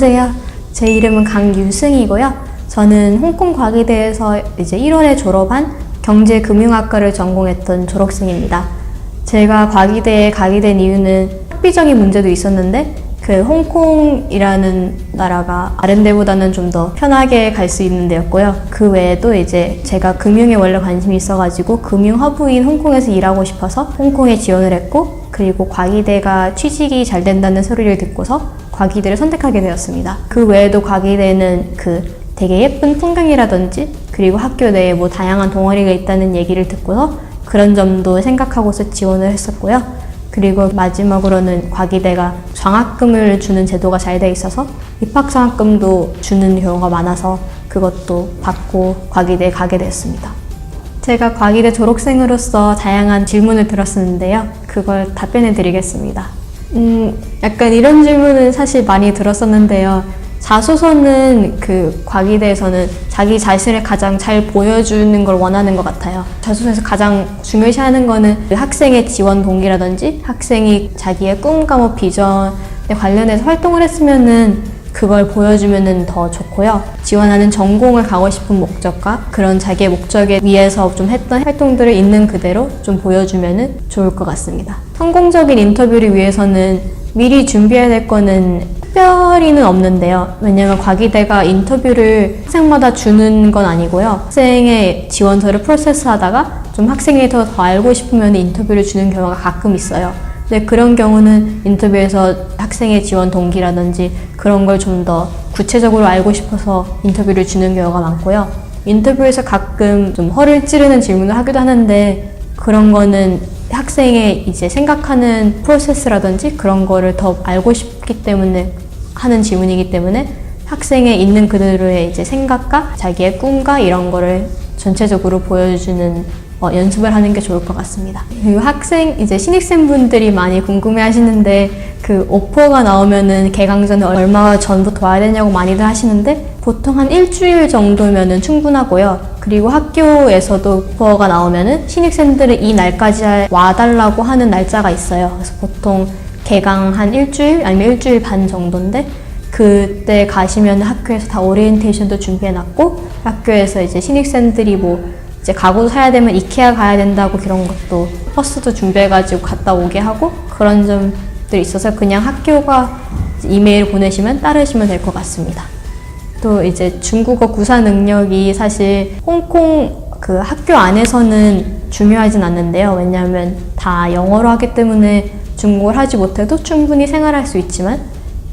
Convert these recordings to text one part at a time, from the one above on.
안녕하세요. 제 이름은 강유승이고요. 저는 홍콩 과기대에서 이제 1월에 졸업한 경제금융학과를 전공했던 졸업생입니다. 제가 과기대에 가게 된 이유는 학비적인 문제도 있었는데 그 홍콩이라는 나라가 다른 데보다는 좀 더 편하게 갈 수 있는 데였고요. 그 외에도 이제 제가 금융에 원래 관심이 있어가지고 금융 허브인 홍콩에서 일하고 싶어서 홍콩에 지원을 했고 그리고 과기대가 취직이 잘 된다는 소리를 듣고서 과기대를 선택하게 되었습니다. 그 외에도 과기대는 그 되게 예쁜 풍경이라든지 그리고 학교 내에 뭐 다양한 동아리가 있다는 얘기를 듣고서 그런 점도 생각하고서 지원을 했었고요. 그리고 마지막으로는 과기대가 장학금을 주는 제도가 잘 돼 있어서 입학 장학금도 주는 경우가 많아서 그것도 받고 과기대에 가게 되었습니다. 제가 과기대 졸업생으로서 다양한 질문을 들었었는데요. 그걸 답변해 드리겠습니다. 음, 약간 이런 질문은 사실 많이 들었었는데요. 자소서는 그 과기대에서는 자기 자신을 가장 잘 보여주는 걸 원하는 것 같아요. 자소서에서 가장 중요시하는 거는 그 학생의 지원 동기라든지 학생이 자기의 꿈과 뭐 비전에 관련해서 활동을 했으면은 그걸 보여주면은 더 좋고요. 지원하는 전공을 가고 싶은 목적과 그런 자기의 목적에 위해서 좀 했던 활동들을 있는 그대로 좀 보여주면은 좋을 것 같습니다. 성공적인 인터뷰를 위해서는 미리 준비해야 될 거는 특별히는 없는데요. 왜냐면 과기대가 인터뷰를 학생마다 주는 건 아니고요. 학생의 지원서를 프로세스하다가 좀 학생이 더, 더 알고 싶으면 인터뷰를 주는 경우가 가끔 있어요. 근데 그런 경우는 인터뷰에서 학생의 지원 동기라든지 그런 걸 좀 더 구체적으로 알고 싶어서 인터뷰를 주는 경우가 많고요. 인터뷰에서 가끔 좀 허를 찌르는 질문을 하기도 하는데 그런 거는 학생의 이제 생각하는 프로세스라든지 그런 거를 더 알고 싶기 때문에 하는 질문이기 때문에 학생의 있는 그대로의 이제 생각과 자기의 꿈과 이런 거를 전체적으로 보여주는 어, 연습을 하는 게 좋을 것 같습니다. 학생 이제 신입생 분들이 많이 궁금해 하시는데 그 오퍼가 나오면은 개강 전에 얼마 전부터 와야 되냐고 많이들 하시는데 보통 한 일주일 정도면은 충분하고요. 그리고 학교에서도 오퍼가 나오면은 신입생들은 이 날까지 와달라고 하는 날짜가 있어요. 그래서 보통 개강 한 일주일 아니면 일주일 반 정도인데 그때 가시면 학교에서 다 오리엔테이션도 준비해놨고 학교에서 이제 신입생들이 뭐 이제 가구 사야 되면 이케아 가야 된다고 그런 것도 버스도 준비해가지고 갔다 오게 하고 그런 점들이 있어서 그냥 학교가 이메일 보내시면 따르시면 될 것 같습니다. 또 이제 중국어 구사 능력이 사실 홍콩 그 학교 안에서는 중요하진 않는데요. 왜냐하면 다 영어로 하기 때문에 중국어를 하지 못해도 충분히 생활할 수 있지만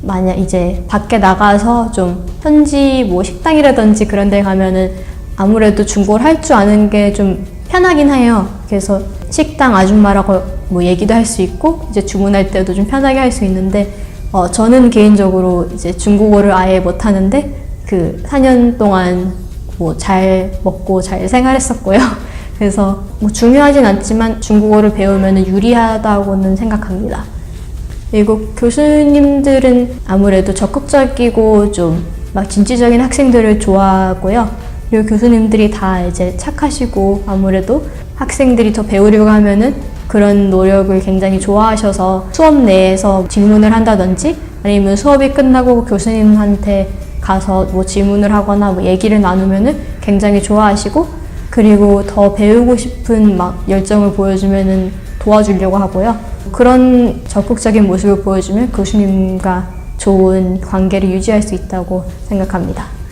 만약 이제 밖에 나가서 좀 현지 뭐 식당이라든지 그런 데 가면은 아무래도 중국어를 할 줄 아는 게 좀 편하긴 해요. 그래서 식당 아줌마라고 뭐 얘기도 할 수 있고 이제 주문할 때도 좀 편하게 할 수 있는데 어, 저는 개인적으로 이제 중국어를 아예 못 하는데 그 4년 동안 뭐 잘 먹고 잘 생활했었고요. 그래서 뭐 중요하진 않지만 중국어를 배우면 유리하다고는 생각합니다. 그리고 교수님들은 아무래도 적극적이고 좀 막 진취적인 학생들을 좋아하고요. 그리고 교수님들이 다 이제 착하시고 아무래도 학생들이 더 배우려고 하면은 그런 노력을 굉장히 좋아하셔서 수업 내에서 질문을 한다든지 아니면 수업이 끝나고 교수님한테 가서 뭐 질문을 하거나 뭐 얘기를 나누면은 굉장히 좋아하시고 그리고 더 배우고 싶은 막 열정을 보여주면은 도와주려고 하고요. 그런 적극적인 모습을 보여주면 교수님과 좋은 관계를 유지할 수 있다고 생각합니다.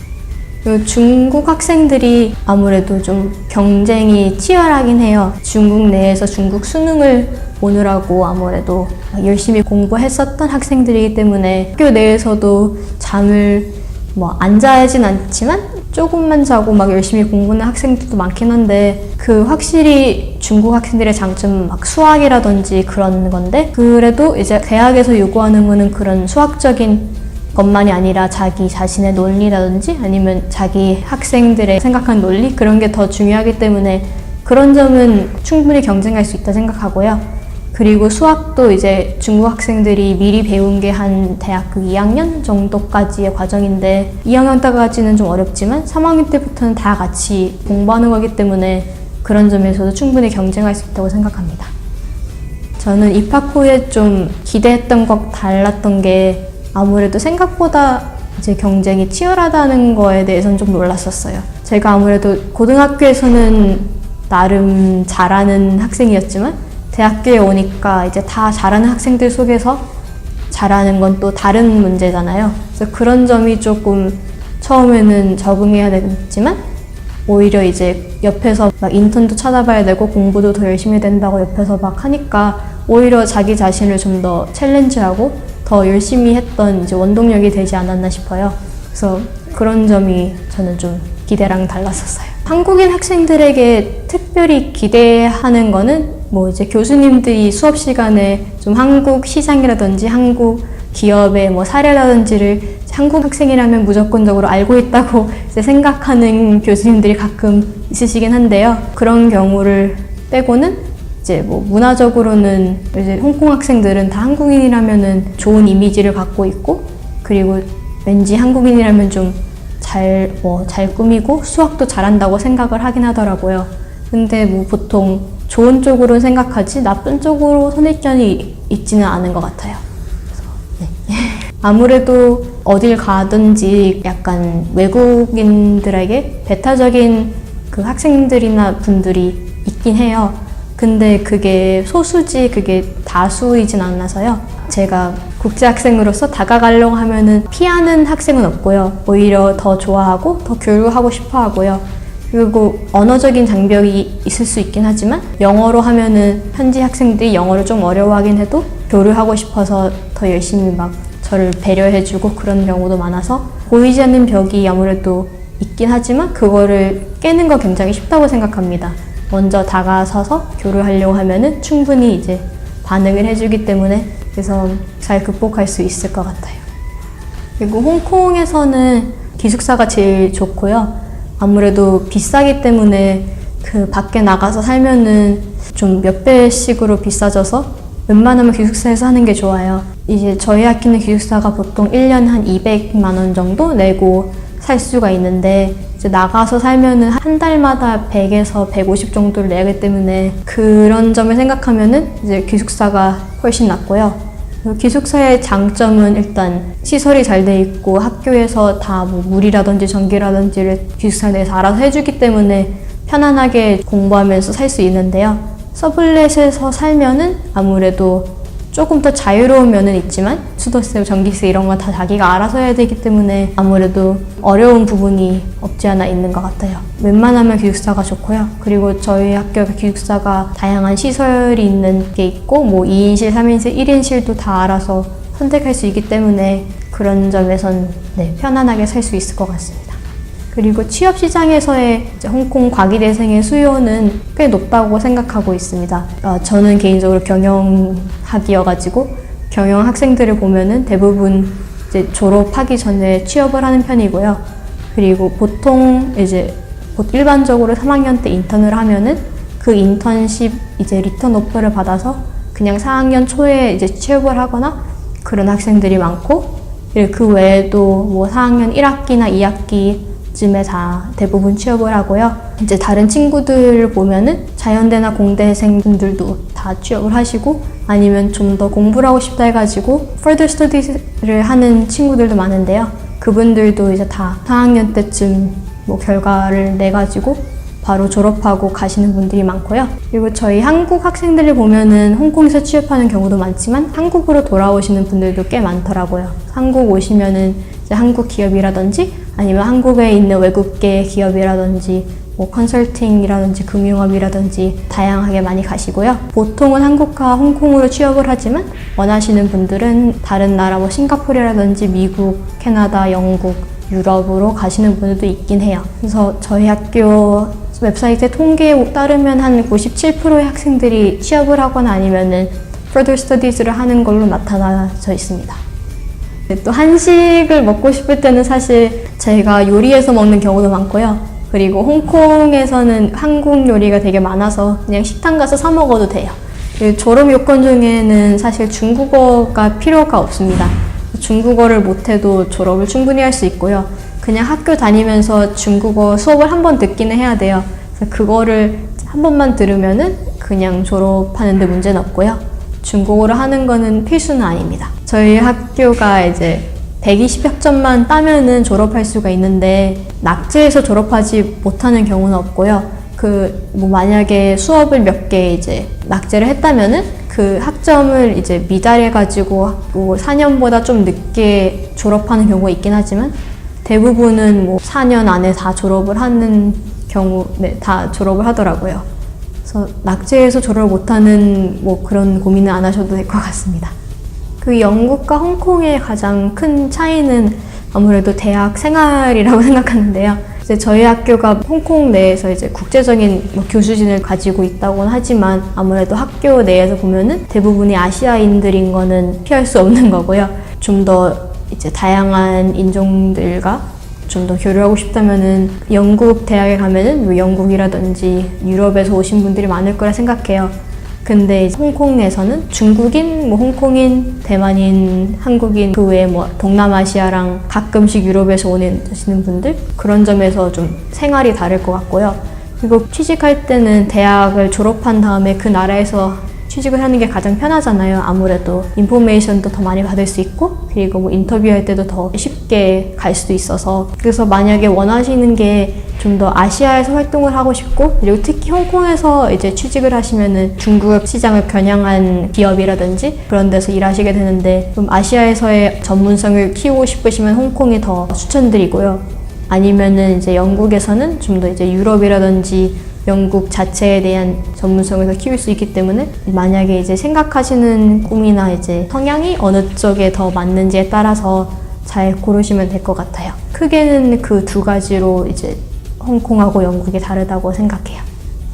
중국 학생들이 아무래도 좀 경쟁이 치열하긴 해요. 중국 내에서 중국 수능을 보느라고 아무래도 열심히 공부했었던 학생들이기 때문에 학교 내에서도 잠을 뭐 안 자진 않지만 조금만 자고 막 열심히 공부하는 학생들도 많긴 한데 그 확실히 중국 학생들의 장점은 막 수학이라든지 그런 건데 그래도 이제 대학에서 요구하는 거는 그런 수학적인 것만이 아니라 자기 자신의 논리라든지 아니면 자기 학생들의 생각한 논리 그런 게 더 중요하기 때문에 그런 점은 충분히 경쟁할 수 있다 생각하고요. 그리고 수학도 이제 중국 학생들이 미리 배운 게 한 대학교 2학년 정도까지의 과정인데 2학년 때까지는 좀 어렵지만 3학년 때부터는 다 같이 공부하는 거기 때문에 그런 점에서도 충분히 경쟁할 수 있다고 생각합니다. 저는 입학 후에 좀 기대했던 것 달랐던 게 아무래도 생각보다 이제 경쟁이 치열하다는 거에 대해서는 좀 놀랐었어요. 제가 아무래도 고등학교에서는 나름 잘하는 학생이었지만 대학교에 오니까 이제 다 잘하는 학생들 속에서 잘하는 건 또 다른 문제잖아요. 그래서 그런 점이 조금 처음에는 적응해야 됐지만 오히려 이제 옆에서 막 인턴도 찾아봐야 되고 공부도 더 열심히 된다고 옆에서 막 하니까 오히려 자기 자신을 좀 더 챌린지하고 더 열심히 했던 이제 원동력이 되지 않았나 싶어요. 그래서 그런 점이 저는 좀 기대랑 달랐었어요. 한국인 학생들에게 특별히 기대하는 거는 뭐 이제 교수님들이 수업 시간에 좀 한국 시장이라든지 한국 기업의 뭐 사례라든지를 한국 학생이라면 무조건적으로 알고 있다고 생각하는 교수님들이 가끔 있으시긴 한데요. 그런 경우를 빼고는 이제 뭐 문화적으로는 이제 홍콩 학생들은 다 한국인이라면은 좋은 이미지를 갖고 있고 그리고 왠지 한국인이라면 좀 잘 뭐잘 꾸미고 수학도 잘한다고 생각을 하긴 하더라고요. 근데 뭐 보통 좋은 쪽으로 생각하지 나쁜 쪽으로 선입견이 있지는 않은 것 같아요. 아무래도 어딜 가든지 약간 외국인들에게 배타적인 그 학생들이나 분들이 있긴 해요. 근데 그게 소수지 그게 다수이진 않아서요. 제가 국제학생으로서 다가가려고 하면은 피하는 학생은 없고요. 오히려 더 좋아하고 더 교류하고 싶어 하고요. 그리고 언어적인 장벽이 있을 수 있긴 하지만 영어로 하면은 현지 학생들이 영어를 좀 어려워하긴 해도 교류하고 싶어서 더 열심히 막 저를 배려해주고 그런 경우도 많아서 보이지 않는 벽이 아무래도 있긴 하지만 그거를 깨는 거 굉장히 쉽다고 생각합니다. 먼저 다가서서 교류하려고 하면은 충분히 이제 반응을 해주기 때문에 그래서 잘 극복할 수 있을 것 같아요. 그리고 홍콩에서는 기숙사가 제일 좋고요. 아무래도 비싸기 때문에 그 밖에 나가서 살면은 좀 몇 배씩으로 비싸져서 웬만하면 기숙사에서 하는 게 좋아요. 이제 저희 학교는 기숙사가 보통 1년에 한 200만 원 정도 내고 살 수가 있는데 이제 나가서 살면은 한 달마다 100에서 150 정도를 내기 때문에 그런 점을 생각하면은 이제 기숙사가 훨씬 낫고요. 기숙사의 장점은 일단 시설이 잘 돼 있고 학교에서 다 뭐 물이라든지 전기라든지를 기숙사 내에서 알아서 해주기 때문에 편안하게 공부하면서 살 수 있는데요. 서블렛에서 살면은 아무래도 조금 더 자유로운 면은 있지만 수도세, 전기세 이런 건 다 자기가 알아서 해야 되기 때문에 아무래도 어려운 부분이 없지 않아 있는 것 같아요. 웬만하면 기숙사가 좋고요. 그리고 저희 학교 기숙사가 다양한 시설이 있는 게 있고 뭐 2인실, 3인실, 1인실도 다 알아서 선택할 수 있기 때문에 그런 점에선 네, 편안하게 살 수 있을 것 같습니다. 그리고 취업 시장에서의 홍콩 과기대생의 수요는 꽤 높다고 생각하고 있습니다. 어, 저는 개인적으로 경영학이어가지고 경영 학생들을 보면은 대부분 이제 졸업하기 전에 취업을 하는 편이고요. 그리고 보통 이제 보- 일반적으로 3학년 때 인턴을 하면은 그 인턴십 이제 리턴 오퍼를 받아서 그냥 4학년 초에 이제 취업을 하거나 그런 학생들이 많고 그 외에도 뭐 4학년 1학기나 2학기 쯤에 다 대부분 취업을 하고요. 이제 다른 친구들을 보면은 자연대나 공대생분들도 다 취업을 하시고 아니면 좀 더 공부를 하고 싶다 해가지고 further studies를 하는 친구들도 많은데요. 그분들도 이제 다 4학년 때쯤 뭐 결과를 내가지고 바로 졸업하고 가시는 분들이 많고요. 그리고 저희 한국 학생들을 보면은 홍콩에서 취업하는 경우도 많지만 한국으로 돌아오시는 분들도 꽤 많더라고요. 한국 오시면은 한국 기업이라든지 아니면 한국에 있는 외국계 기업이라든지 뭐 컨설팅이라든지 금융업이라든지 다양하게 많이 가시고요. 보통은 한국과 홍콩으로 취업을 하지만 원하시는 분들은 다른 나라 뭐 싱가포르라든지 미국, 캐나다, 영국, 유럽으로 가시는 분들도 있긴 해요. 그래서 저희 학교 웹사이트의 통계에 따르면 한 97%의 학생들이 취업을 하거나 아니면은 further studies를 하는 걸로 나타나져 있습니다. 네, 또 한식을 먹고 싶을 때는 사실 제가 요리해서 먹는 경우도 많고요. 그리고 홍콩에서는 한국 요리가 되게 많아서 그냥 식당 가서 사 먹어도 돼요. 그리고 졸업 요건 중에는 사실 중국어가 필요가 없습니다. 중국어를 못해도 졸업을 충분히 할 수 있고요. 그냥 학교 다니면서 중국어 수업을 한 번 듣기는 해야 돼요. 그래서 그거를 한 번만 들으면은 그냥 졸업하는데 문제는 없고요. 중국어를 하는 거는 필수는 아닙니다. 저희 학교가 이제 120학점만 따면은 졸업할 수가 있는데 낙제해서 졸업하지 못하는 경우는 없고요. 그 뭐 만약에 수업을 몇 개 이제 낙제를 했다면은 그 학점을 이제 미달해 가지고 뭐 4년보다 좀 늦게 졸업하는 경우가 있긴 하지만 대부분은 뭐 4년 안에 다 졸업을 하는 경우 네, 다 졸업을 하더라고요. 그래서 낙제해서 졸업을 못하는 뭐 그런 고민은 안 하셔도 될 것 같습니다. 그 영국과 홍콩의 가장 큰 차이는 아무래도 대학 생활이라고 생각하는데요. 이제 저희 학교가 홍콩 내에서 이제 국제적인 뭐 교수진을 가지고 있다고는 하지만 아무래도 학교 내에서 보면은 대부분이 아시아인들인 거는 피할 수 없는 거고요. 좀더 이제 다양한 인종들과 좀 더 교류하고 싶다면은 영국 대학에 가면은 뭐 영국이라든지 유럽에서 오신 분들이 많을 거라 생각해요. 근데 이제 홍콩 내에서는 중국인, 뭐 홍콩인, 대만인, 한국인 그 외에 뭐 동남아시아랑 가끔씩 유럽에서 오시는 분들 그런 점에서 좀 생활이 다를 것 같고요. 그리고 취직할 때는 대학을 졸업한 다음에 그 나라에서 취직을 하는 게 가장 편하잖아요. 아무래도 인포메이션도 더 많이 받을 수 있고 그리고 뭐 인터뷰할 때도 더 쉽게 갈 수도 있어서 그래서 만약에 원하시는 게 좀 더 아시아에서 활동을 하고 싶고 그리고 특히 홍콩에서 이제 취직을 하시면은 중국 시장을 겨냥한 기업이라든지 그런 데서 일하시게 되는데 좀 아시아에서의 전문성을 키우고 싶으시면 홍콩이 더 추천드리고요. 아니면은 이제 영국에서는 좀 더 이제 유럽이라든지 영국 자체에 대한 전문성을 더 키울 수 있기 때문에 만약에 이제 생각하시는 꿈이나 이제 성향이 어느 쪽에 더 맞는지에 따라서 잘 고르시면 될 것 같아요. 크게는 그 두 가지로 이제 홍콩하고 영국이 다르다고 생각해요.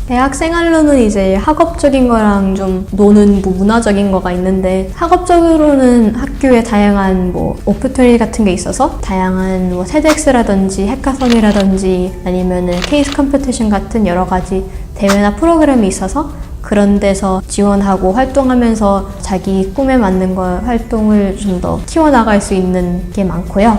대학 생활로는 이제 학업적인 거랑 좀 노는 뭐 문화적인 거가 있는데 학업적으로는 학교에 다양한 뭐 오프토리 같은 게 있어서 다양한 뭐 테드엑스라든지 해카선이라든지 아니면은 케이스 컴피티션 같은 여러 가지 대회나 프로그램이 있어서 그런 데서 지원하고 활동하면서 자기 꿈에 맞는 걸 활동을 좀 더 키워나갈 수 있는 게 많고요.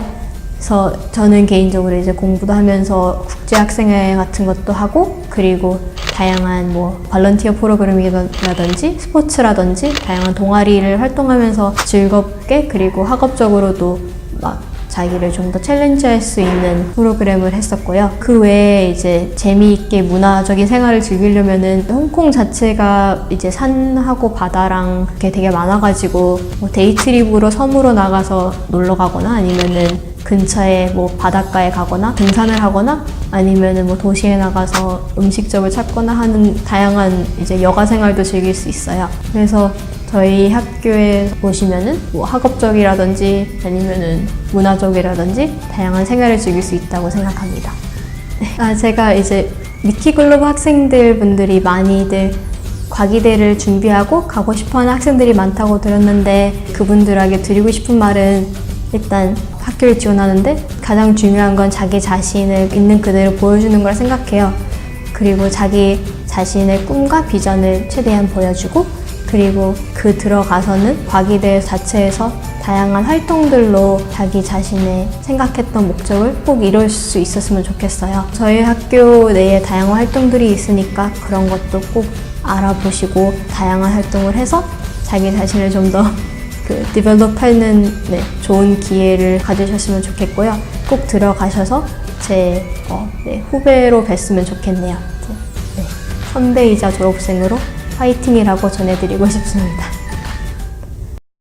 그래서 저는 개인적으로 이제 공부도 하면서 국제학생회 같은 것도 하고 그리고 다양한 뭐 발런티어 프로그램이라든지 스포츠라든지 다양한 동아리를 활동하면서 즐겁게 그리고 학업적으로도 막 자기를 좀 더 챌린지할 수 있는 프로그램을 했었고요. 그 외에 이제 재미있게 문화적인 생활을 즐기려면은 홍콩 자체가 이제 산하고 바다랑 그게 되게 많아가지고 뭐 데이트립으로 섬으로 나가서 놀러 가거나 아니면은 근처에 뭐 바닷가에 가거나 등산을 하거나 아니면은 뭐 도시에 나가서 음식점을 찾거나 하는 다양한 이제 여가 생활도 즐길 수 있어요. 그래서 저희 학교에 보시면은 뭐 학업적이라든지 아니면은 문화적이라든지 다양한 생활을 즐길 수 있다고 생각합니다. 아, 제가 이제 미키글로브 학생들 분들이 많이들 과기대를 준비하고 가고 싶어 하는 학생들이 많다고 들었는데 그분들에게 드리고 싶은 말은 일단 학교를 지원하는데 가장 중요한 건 자기 자신을 있는 그대로 보여주는 걸 생각해요. 그리고 자기 자신의 꿈과 비전을 최대한 보여주고 그리고 그 들어가서는 과기대 자체에서 다양한 활동들로 자기 자신의 생각했던 목적을 꼭 이룰 수 있었으면 좋겠어요. 저희 학교 내에 다양한 활동들이 있으니까 그런 것도 꼭 알아보시고 다양한 활동을 해서 자기 자신을 좀더 그 디벨롭하는 네, 좋은 기회를 가지셨으면 좋겠고요. 꼭 들어가셔서 제 어, 네, 후배로 뵀으면 좋겠네요. 네, 선배이자 졸업생으로 화이팅이라고 전해드리고 싶습니다.